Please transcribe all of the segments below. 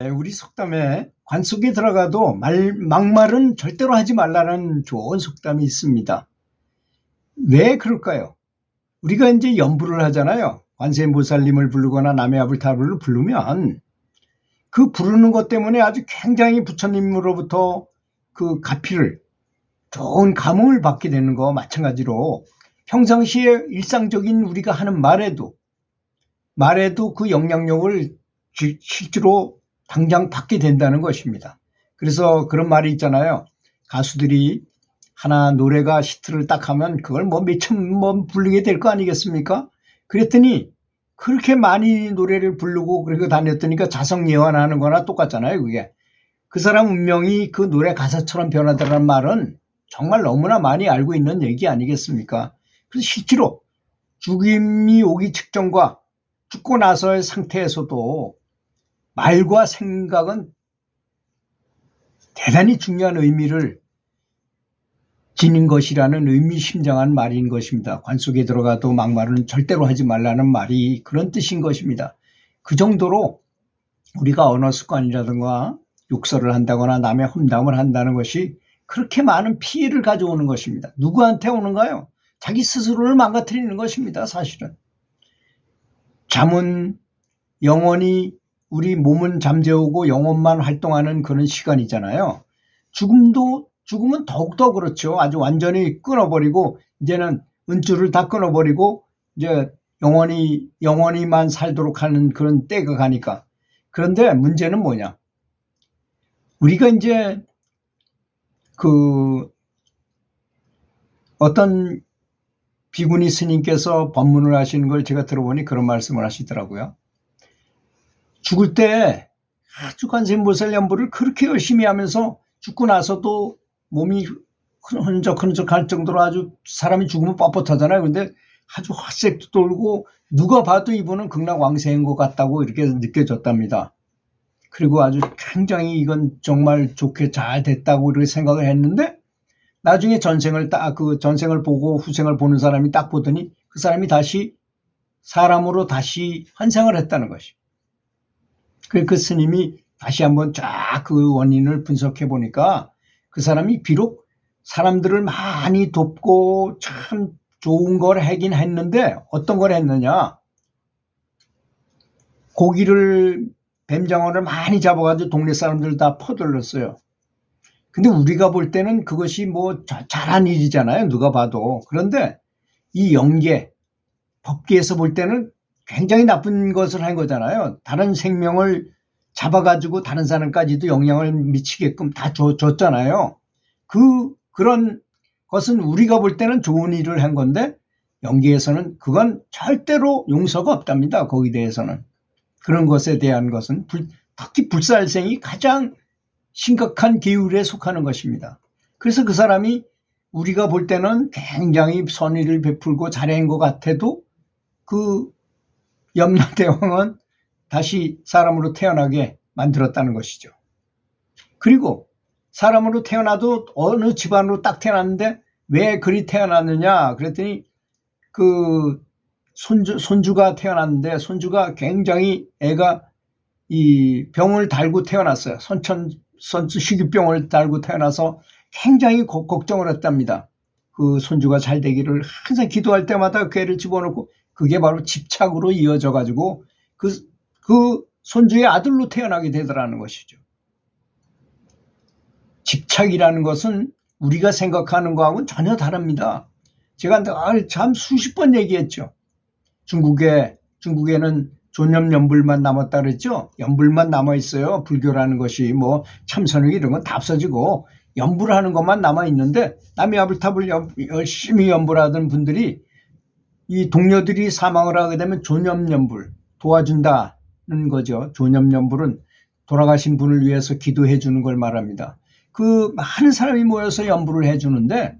네, 우리 속담에 관 속에 들어가도 말, 막말은 절대로 하지 말라는 좋은 속담이 있습니다. 왜 그럴까요? 우리가 이제 연부를 하잖아요. 관세음보살님을 부르거나 남의 아불타불을 부르면 그 부르는 것 때문에 아주 굉장히 부처님으로부터 그 가피를 좋은 감흥을 받게 되는 거 마찬가지로 평상시에 일상적인 우리가 하는 말에도 말에도 그 영향력을 지- 실제로 당장 받게 된다는 것입니다. 그래서 그런 말이 있잖아요. 가수들이 하나 노래가 히트를 딱 하면 그걸 뭐 몇천 번 부르게 될 거 아니겠습니까? 그랬더니 그렇게 많이 노래를 부르고 그렇게 다녔더니까 자성예환하는 거나 똑같잖아요, 그게. 그 사람 운명이 그 노래 가사처럼 변하더라는 말은 정말 너무나 많이 알고 있는 얘기 아니겠습니까? 그래서 실제로 죽임이 오기 직전과 죽고 나서의 상태에서도 말과 생각은 대단히 중요한 의미를 지닌 것이라는 의미심장한 말인 것입니다. 관 속에 들어가도 막말은 절대로 하지 말라는 말이 그런 뜻인 것입니다. 그 정도로 우리가 언어 습관이라든가 욕설을 한다거나 남의 험담을 한다는 것이 그렇게 많은 피해를 가져오는 것입니다. 누구한테 오는가요? 자기 스스로를 망가뜨리는 것입니다. 사실은. 잠은 영원히 우리 몸은 잠재우고 영혼만 활동하는 그런 시간이잖아요. 죽음도 죽음은 더욱더 그렇죠. 아주 완전히 끊어버리고 이제는 은줄을 다 끊어버리고 이제 영원히 영원히만 살도록 하는 그런 때가 가니까. 그런데 문제는 뭐냐? 우리가 이제 그 어떤 비구니 스님께서 법문을 하시는 걸 제가 들어보니 그런 말씀을 하시더라고요. 죽을 때 아주 관세음보살 연부를 그렇게 열심히 하면서 죽고 나서도 몸이 흔적흔적 할 정도로 아주 사람이 죽으면 뻣뻣하잖아요. 근데 아주 화색도 돌고 누가 봐도 이분은 극락 왕세인 것 같다고 이렇게 느껴졌답니다. 그리고 아주 굉장히 이건 정말 좋게 잘 됐다고 이렇게 생각을 했는데 나중에 전생을 딱 그 전생을 보고 후생을 보는 사람이 딱 보더니 그 사람이 다시 사람으로 다시 환생을 했다는 것이. 그래서 그 스님이 다시 한번 쫙 그 원인을 분석해 보니까 그 사람이 비록 사람들을 많이 돕고 참 좋은 걸 하긴 했는데 어떤 걸 했느냐. 고기를 뱀장어를 많이 잡아가지고 동네 사람들 다 퍼들렀어요. 근데 우리가 볼 때는 그것이 뭐 자- 잘한 일이잖아요. 누가 봐도. 그런데 이 영계, 법계에서 볼 때는 굉장히 나쁜 것을 한 거잖아요. 다른 생명을 잡아가지고 다른 사람까지도 영향을 미치게끔 다 줘- 줬잖아요. 그, 그런 것은 우리가 볼 때는 좋은 일을 한 건데, 영계에서는 그건 절대로 용서가 없답니다. 거기에 대해서는. 그런 것에 대한 것은 불- 특히 불살생이 가장 심각한 계율에 속하는 것입니다. 그래서 그 사람이 우리가 볼 때는 굉장히 선의를 베풀고 잘한 것 같아도 그 염라대왕은 다시 사람으로 태어나게 만들었다는 것이죠. 그리고 사람으로 태어나도 어느 집안으로 딱 태어났는데 왜 그리 태어났느냐 그랬더니 그 손주, 손주가 태어났는데 손주가 굉장히 애가 이 병을 달고 태어났어요. 선천, 선수 식유병을 달고 태어나서 굉장히 고- 걱정을 했답니다. 그 손주가 잘 되기를 항상 기도할 때마다 그 애를 집어넣고 그게 바로 집착으로 이어져 가지고 그, 그 손주의 아들로 태어나게 되더라는 것이죠. 집착이라는 것은 우리가 생각하는 거하고는 전혀 다릅니다. 제가 늘참 수십 번 얘기했죠. 중국에, 중국에는 존염 연불만 남았다 그랬죠? 연불만 남아 있어요. 불교라는 것이 뭐 참선이 이런 건 다 없어지고 연불하는 것만 남아 있는데 남이 아불탑을 연- 열심히 연불하던 분들이 이 동료들이 사망을 하게 되면 존염 연불 도와준다는 거죠. 존염 연불은 돌아가신 분을 위해서 기도해 주는 걸 말합니다. 그 많은 사람이 모여서 연불을 해 주는데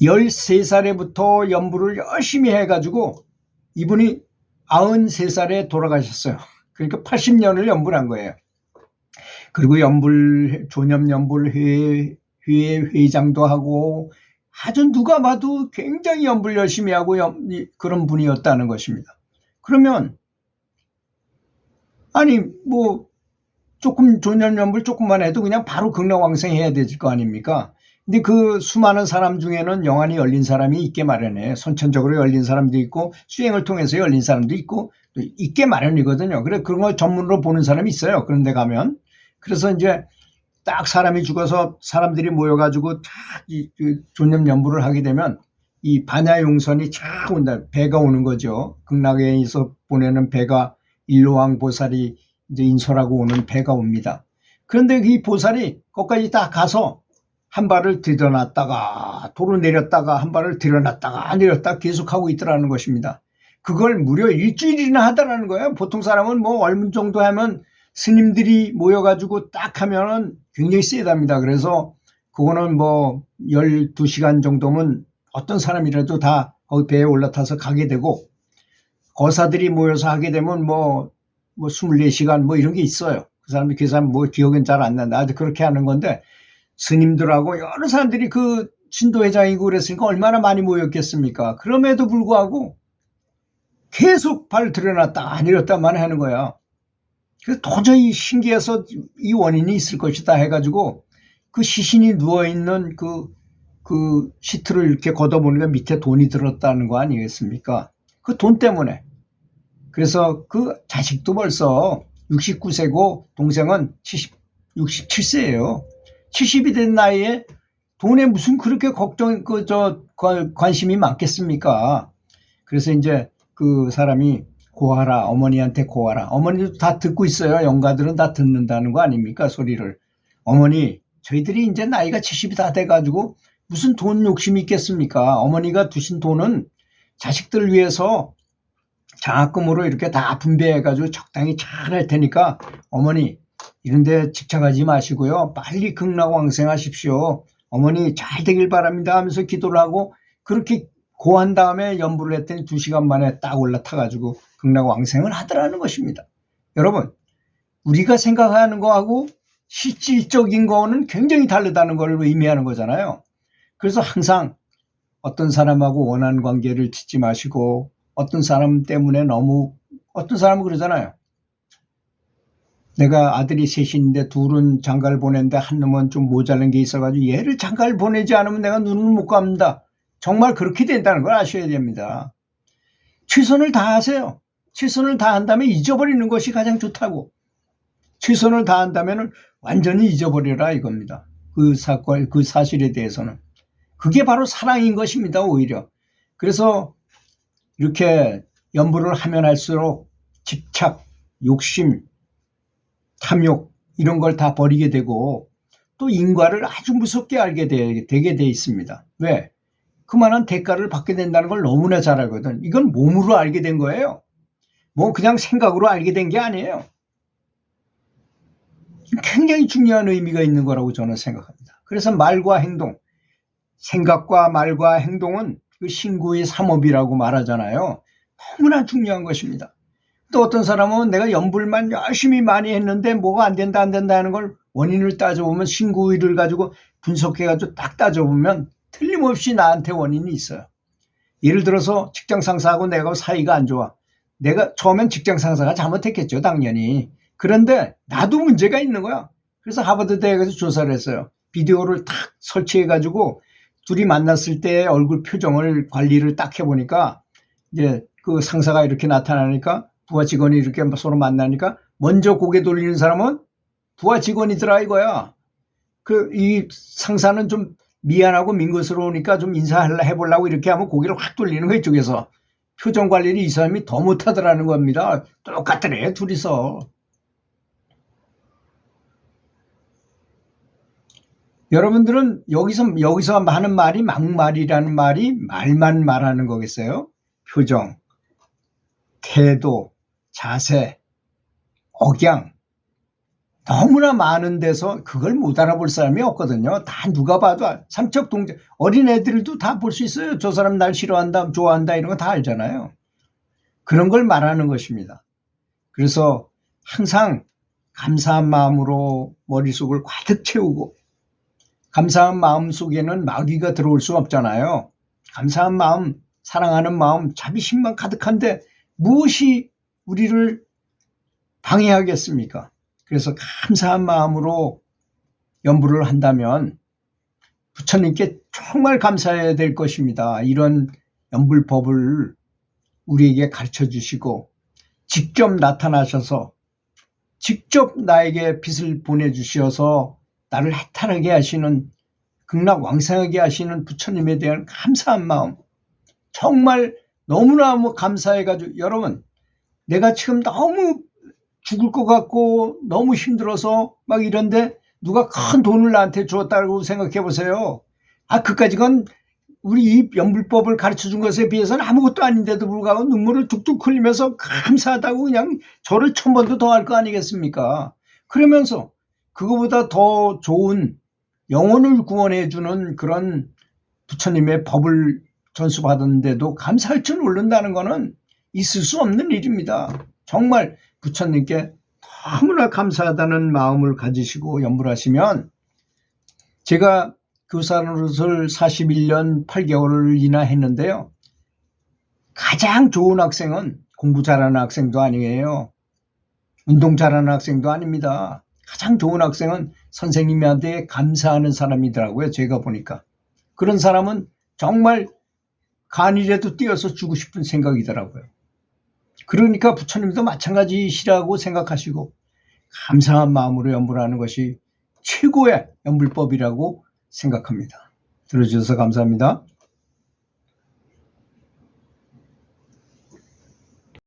13살에부터 연불을 열심히 해가지고 이분이 93살에 돌아가셨어요. 그러니까 80년을 연불한 거예요. 그리고 연불, 존염 연불 회회, 회회 회장도 하고 아주 누가 봐도 굉장히 연불 열심히 하고 그런 분이었다는 것입니다. 그러면 아니 뭐 조금 존연연불 조금만 해도 그냥 바로 극락왕생 해야 될 거 아닙니까? 근데 그 수많은 사람 중에는 영안이 열린 사람이 있게 마련해. 선천적으로 열린 사람도 있고 수행을 통해서 열린 사람도 있고 또 있게 마련이거든요. 그래 그런 걸 전문으로 보는 사람이 있어요. 그런데 가면 그래서 이제 딱 사람이 죽어서 사람들이 모여가지고 탁이 존념 연부를 하게 되면 이 반야용선이 쫙 온다. 배가 오는 거죠. 극락에서 보내는 배가 일로왕 보살이 이제 인솔하고 오는 배가 옵니다. 그런데 이 보살이 거기까지 딱 가서 한 발을 들여놨다가 도로 내렸다가 한 발을 들여놨다가 내렸다 계속하고 있더라는 것입니다. 그걸 무려 일주일이나 하더라는 거예요. 보통 사람은 뭐 얼마 정도 하면 스님들이 모여가지고 딱 하면은 굉장히 세답니다. 그래서 그거는 뭐 12시간 정도면 어떤 사람이라도 다 거기 배에 올라타서 가게 되고 거사들이 모여서 하게 되면 뭐, 뭐 24시간 뭐 이런 게 있어요. 그 사람이 그 사람 뭐 기억은 잘 안 난다. 아주 그렇게 하는 건데 스님들하고 여러 사람들이 그 신도회장이고 그랬으니까 얼마나 많이 모였겠습니까? 그럼에도 불구하고 계속 발 들여놨다 내렸다만 하는 거야. 그래서 도저히 신기해서 이 원인이 있을 것이다 해가지고 그 시신이 누워있는 그, 그 시트를 이렇게 걷어보니까 밑에 돈이 들었다는 거 아니겠습니까? 그 돈 때문에. 그래서 그 자식도 벌써 69세고 동생은 70, 67세예요. 70이 된 나이에 돈에 무슨 그렇게 걱정, 그, 저, 관심이 많겠습니까? 그래서 이제 그 사람이 고하라, 어머니한테 고하라. 어머니도 다 듣고 있어요. 영가들은 다 듣는다는 거 아닙니까? 소리를. 어머니, 저희들이 이제 나이가 70이 다 돼가지고 무슨 돈 욕심이 있겠습니까? 어머니가 두신 돈은 자식들 위해서 장학금으로 이렇게 다 분배해가지고 적당히 잘 할 테니까 어머니 이런데 집착하지 마시고요. 빨리 극락왕생하십시오. 어머니 잘 되길 바랍니다 하면서 기도를 하고 그렇게 고한 다음에 연부를 했더니 두 시간 만에 딱 올라타가지고 극락왕생을 하더라는 것입니다. 여러분, 우리가 생각하는 거하고 실질적인 거는 굉장히 다르다는 걸 의미하는 거잖아요. 그래서 항상 어떤 사람하고 원한 관계를 짓지 마시고 어떤 사람 때문에 너무 어떤 사람은 그러잖아요. 내가 아들이 셋인데 둘은 장가를 보냈는데 한 놈은 좀 모자란 게 있어가지고 얘를 장가를 보내지 않으면 내가 눈을 못 감다. 정말 그렇게 된다는 걸 아셔야 됩니다. 최선을 다하세요. 최선을 다한다면 잊어버리는 것이 가장 좋다고. 최선을 다한다면 완전히 잊어버려라 이겁니다. 그 사건, 그 사실에 대해서는. 그게 바로 사랑인 것입니다, 오히려. 그래서 이렇게 연부를 하면 할수록 집착, 욕심, 탐욕 이런 걸 다 버리게 되고 또 인과를 아주 무섭게 알게 되, 되게 돼 있습니다. 왜? 그만한 대가를 받게 된다는 걸 너무나 잘 알거든. 이건 몸으로 알게 된 거예요. 뭐 그냥 생각으로 알게 된 게 아니에요. 굉장히 중요한 의미가 있는 거라고 저는 생각합니다. 그래서 말과 행동, 생각과 말과 행동은 그 신구의 삼업이라고 말하잖아요. 너무나 중요한 것입니다. 또 어떤 사람은 내가 연불만 열심히 많이 했는데 뭐가 안 된다 안 된다 하는 걸 원인을 따져보면 신구의를 가지고 분석해가지고 딱 따져보면 틀림없이 나한테 원인이 있어요. 예를 들어서 직장 상사하고 내가 사이가 안 좋아. 내가 처음엔 직장 상사가 잘못했겠죠, 당연히. 그런데 나도 문제가 있는 거야. 그래서 하버드 대학에서 조사를 했어요. 비디오를 탁 설치해 가지고 둘이 만났을 때 얼굴 표정을 관리를 딱 해보니까 이제 그 상사가 이렇게 나타나니까 부하 직원이 이렇게 서로 만나니까 먼저 고개 돌리는 사람은 부하 직원이더라 이거야. 그 이 상사는 좀 미안하고 민거스러우니까 좀 인사해 보려고 이렇게 하면 고개를 확 돌리는 거 이쪽에서 표정 관리를 이 사람이 더 못하더라는 겁니다. 똑같더래 둘이서. 여러분들은 여기서 여기서 하는 말이 막말이라는 말이 말만 말하는 거겠어요? 표정, 태도, 자세, 억양 너무나 많은 데서 그걸 못 알아볼 사람이 없거든요. 다 누가 봐도 삼척 동작 어린 애들도 다 볼 수 있어요. 저 사람 날 싫어한다, 좋아한다 이런 거 다 알잖아요. 그런 걸 말하는 것입니다. 그래서 항상 감사한 마음으로 머릿속을 가득 채우고 감사한 마음 속에는 마귀가 들어올 수 없잖아요. 감사한 마음, 사랑하는 마음, 자비심만 가득한데 무엇이 우리를 방해하겠습니까? 그래서 감사한 마음으로 연부를 한다면 부처님께 정말 감사해야 될 것입니다. 이런 연불법을 우리에게 가르쳐 주시고 직접 나타나셔서 직접 나에게 빛을 보내주셔서 나를 해탈하게 하시는 극락왕생하게 하시는 부처님에 대한 감사한 마음 정말 너무너무 감사해가지고 여러분 내가 지금 너무 죽을 것 같고 너무 힘들어서 막 이런데 누가 큰 돈을 나한테 주었다고 생각해 보세요. 아 그까지건 우리 이 연불법을 가르쳐 준 것에 비해서는 아무것도 아닌데도 불구하고 눈물을 뚝뚝 흘리면서 감사하다고 그냥 저를 천 번도 더 할 거 아니겠습니까? 그러면서 그거보다 더 좋은 영혼을 구원해 주는 그런 부처님의 법을 전수받았는데도 감사할 줄 모른다는 것은 있을 수 없는 일입니다. 정말 부처님께 너무나 감사하다는 마음을 가지시고 연불하시면 제가 교사노릇을 41년 8개월이나 했는데요. 가장 좋은 학생은 공부 잘하는 학생도 아니에요. 운동 잘하는 학생도 아닙니다. 가장 좋은 학생은 선생님한테 감사하는 사람이더라고요. 제가 보니까. 그런 사람은 정말 간이라도 뛰어서 주고 싶은 생각이더라고요. 그러니까 부처님도 마찬가지시라고 생각하시고 감사한 마음으로 연불하는 것이 최고의 연불법이라고 생각합니다. 들어주셔서 감사합니다.